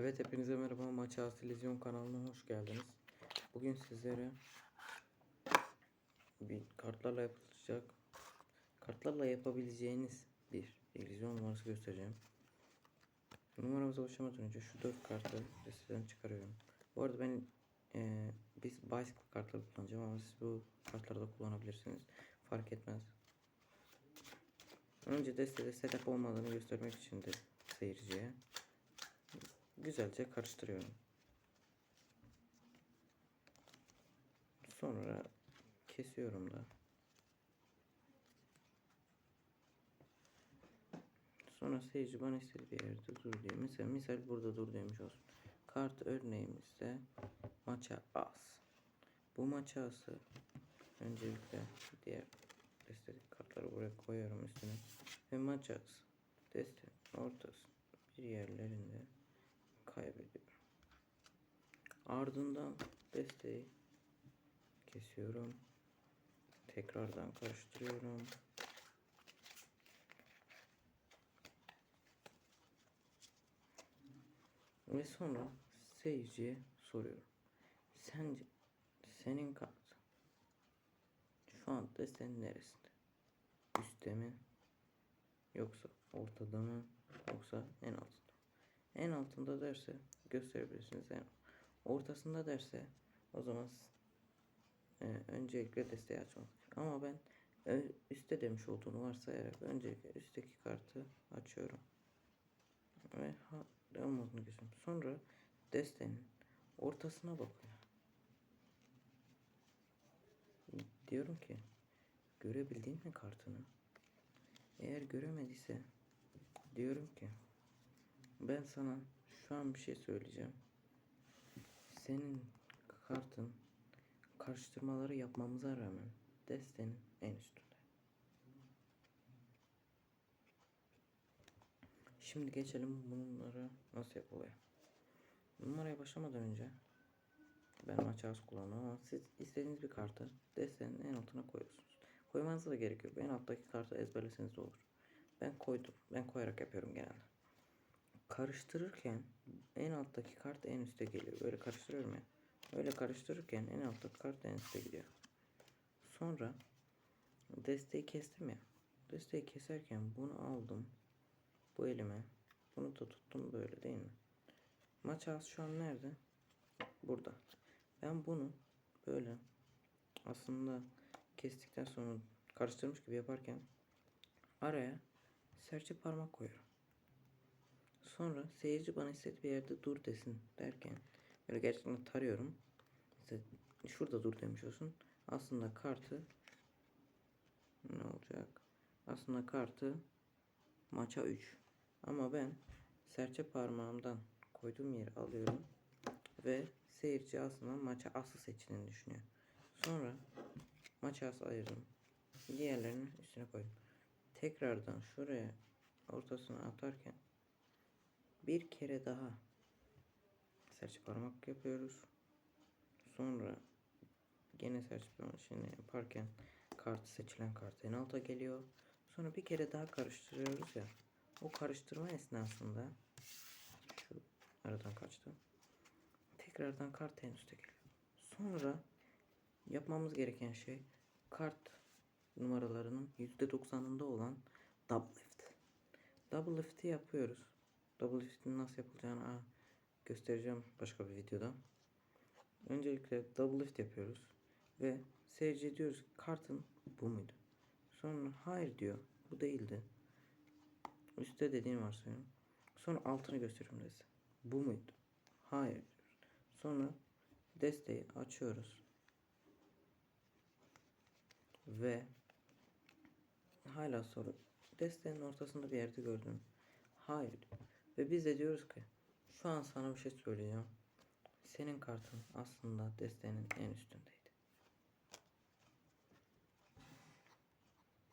Evet hepinize merhaba Maç Televizyon kanalına hoş geldiniz. Bugün sizlere bir kartlarla yapılacak kartlarla yapabileceğiniz bir televizyon numarası göstereceğim. Numaramıza başlamadan önce şu dört kartı listeden çıkarıyorum. Bu arada ben eee biz bicycle kartları kullanacağım ama siz bu kartları da kullanabilirsiniz. Fark etmez. Önce destede setup olmadığını göstermek için de seyirciye güzelce karıştırıyorum. Sonra kesiyorum da. Sonra seyirci bana istediği bir yerde dur diyor. Mesela misal burada dur demiş olsun. Kart örneğimizde maça az. Bu maça azı öncelikle diğer destelik kartları buraya koyuyorum üstüne. Ve maça az. Deste ortası bir yerlerinde kaybediyorum. Ardından desteği kesiyorum. Tekrardan karıştırıyorum. Ve sonra seyirciye soruyorum. Sence senin kartın şu an destenin neresinde? Üstte mi? Yoksa ortada mı? Yoksa en altında? En altında derse gösterebilirsiniz. En ortasında derse o zaman e, öncelikle desteği açmak. Ama ben ö- üstte demiş olduğunu varsayarak öncelikle üstteki kartı açıyorum. Ve devam modunu geçiyorum. Sonra destenin ortasına bakıyorum. Diyorum ki görebildin mi kartını? Eğer göremediyse diyorum ki ben sana şu an bir şey söyleyeceğim. Senin kartın karıştırmaları yapmamıza rağmen destenin en üstünde. Şimdi geçelim bunları nasıl yapılıyor. Numaraya başlamadan önce ben maç az kullanıyorum ama siz istediğiniz bir kartı destenin en altına koyuyorsunuz. Koymanıza da gerek yok. En alttaki kartı ezberleseniz de olur. Ben koydum. Ben koyarak yapıyorum genelde karıştırırken en alttaki kart en üste geliyor. Böyle karıştırıyorum ya. Öyle karıştırırken en alttaki kart en üste gidiyor. Sonra desteği kestim ya. Desteği keserken bunu aldım. Bu elime. Bunu da tuttum böyle değil mi? Maç ağzı şu an nerede? Burada. Ben bunu böyle aslında kestikten sonra karıştırmış gibi yaparken araya serçe parmak koyuyorum. Sonra seyirci bana istediği bir yerde dur desin derken böyle gerçekten tarıyorum. İşte şurada dur demiş olsun. Aslında kartı ne olacak? Aslında kartı maça 3. Ama ben serçe parmağımdan koyduğum yeri alıyorum ve seyirci aslında maça asıl seçtiğini düşünüyor. Sonra maça as ayırdım. Diğerlerini üstüne koydum. Tekrardan şuraya ortasına atarken bir kere daha serçe parmak yapıyoruz. Sonra gene serçe parmak işini yaparken kart seçilen kart en alta geliyor. Sonra bir kere daha karıştırıyoruz ya. O karıştırma esnasında şu aradan kaçtı. Tekrardan kart en üstte geliyor. Sonra yapmamız gereken şey kart numaralarının %90'ında olan double lift. Double lift'i yapıyoruz. Double lift'in nasıl yapılacağını göstereceğim başka bir videoda. Öncelikle double lift yapıyoruz ve seyirci diyoruz kartın bu muydu? Sonra hayır diyor. Bu değildi. Üstte dediğim varsayıyorum. Sonra altını gösteriyorum dese. Bu muydu? Hayır diyoruz. Sonra desteği açıyoruz. Ve hala soru. Desteğin ortasında bir yerde gördüm. Hayır. Ve biz de diyoruz ki şu an sana bir şey söyleyeceğim. Senin kartın aslında desteğinin en üstünde.